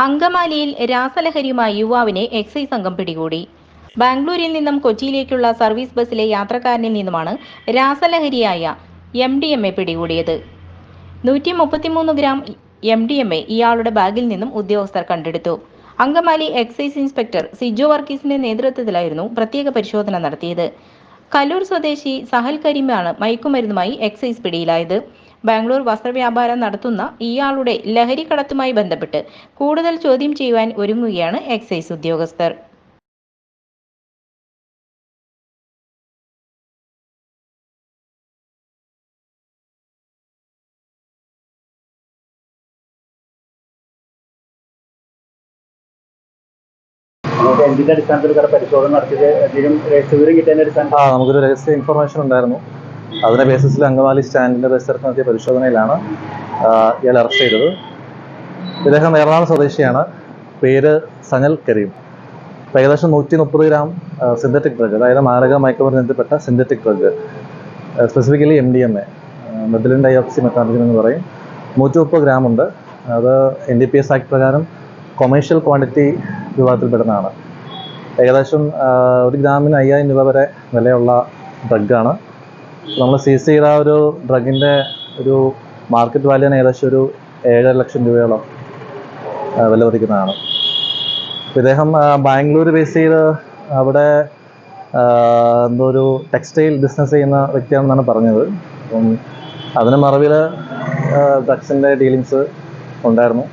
അങ്കമാലിയിൽ രാസലഹരിയുമായി യുവാവിനെ എക്സൈസ് സംഘം പിടികൂടി. ബാംഗ്ലൂരിൽ നിന്നും കൊച്ചിയിലേക്കുള്ള സർവീസ് ബസ്സിലെ യാത്രക്കാരനിൽ നിന്നുമാണ് രാസലഹരിയായ എം ഡി എം എ പിടികൂടിയത്. നൂറ്റി മുപ്പത്തിമൂന്ന് gram M D M A ഇയാളുടെ ബാഗിൽ നിന്നും ഉദ്യോഗസ്ഥർ കണ്ടെടുത്തു. അങ്കമാലി എക്സൈസ് ഇൻസ്പെക്ടർ സിജോ വർഗീസിന്റെ നേതൃത്വത്തിലായിരുന്നു പ്രത്യേക പരിശോധന നടത്തിയത്. കല്ലൂർ സ്വദേശി സഹൽ കരീമാണ് മയക്കുമരുന്നുമായി എക്സൈസ് പിടിയിലായത്. ബാംഗ്ലൂർ വസ്ത്രവ്യാപാരം നടത്തുന്ന ഇയാളുടെ ലഹരി കടത്തുമായി ബന്ധപ്പെട്ട് കൂടുതൽ ചോദ്യം ചെയ്യുവാൻ ഒരുങ്ങുകയാണ് എക്സൈസ് ഉദ്യോഗസ്ഥർ. എന്തിന്റെ അടിസ്ഥാനത്തിൽ പരിശോധന നടത്തിയത്? എന്തെങ്കിലും രഹസ്യവിവരം കിട്ടിയതിന്റെ അടിസ്ഥാനത്തിൽ? ആ നമുക്കൊരു രഹസ്യ ഇൻഫർമേഷൻ ഉണ്ടായിരുന്നു. അതിന്റെ ബേസിസിൽ അങ്കമാലി സ്റ്റാൻഡിന്റെ പരിസരത്ത് നടത്തിയ പരിശോധനയിലാണ് ഇയാൾ അറസ്റ്റ് ചെയ്തത്. ഇദ്ദേഹം എറണാകുളം സ്വദേശിയാണ്. പേര് സനൽ കരീം. ഏകദേശം നൂറ്റി മുപ്പത് ഗ്രാം സിന്തറ്റിക് ഡ്രഗ് അതായത് മാരക മയക്കുമരുന്നെത്തിപ്പെട്ട synthetic drug specifically M D M A methylene dioxy methamphetamine എന്ന് പറയും. നൂറ്റി മുപ്പത് ഗ്രാം ഉണ്ട്. അത് N D P S act പ്രകാരം കൊമേഴ്ഷ്യൽ ക്വാണ്ടിറ്റി വിഭാഗത്തിൽപ്പെടുന്നതാണ്. ഏകദേശം ഒരു ഗ്രാമിന് അയ്യായിരം രൂപ വരെ വിലയുള്ള ഡ്രഗാണ് നമ്മൾ സീസ് ചെയ്ത ആ ഒരു ഡ്രഗിന്റെ ഒരു മാർക്കറ്റ് വാല്യൂന് ഏകദേശം ഒരു ഏഴര ലക്ഷം രൂപയോളം വില മതിക്കുന്നതാണ് ഇദ്ദേഹം ബാംഗ്ലൂർ ബേസ് ചെയ്ത് അവിടെ എന്തോ ഒരു ടെക്സ്റ്റൈൽ ബിസിനസ് ചെയ്യുന്ന വ്യക്തിയാണെന്നാണ് പറഞ്ഞത്. അപ്പം അതിന് മറവിൽ ഡ്രഗ്സിന്റെ ഡീലിങ്സ് ഉണ്ടായിരുന്നു.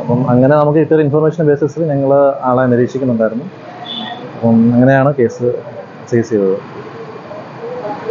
അപ്പം അങ്ങനെ നമുക്ക് കിട്ടിയൊരു ഇൻഫർമേഷൻ ബേസിസിൽ ഞങ്ങൾ ആളെ നിരീക്ഷിക്കുന്നുണ്ടായിരുന്നു. അപ്പം അങ്ങനെയാണ് കേസ് സീസ് ചെയ്തത്.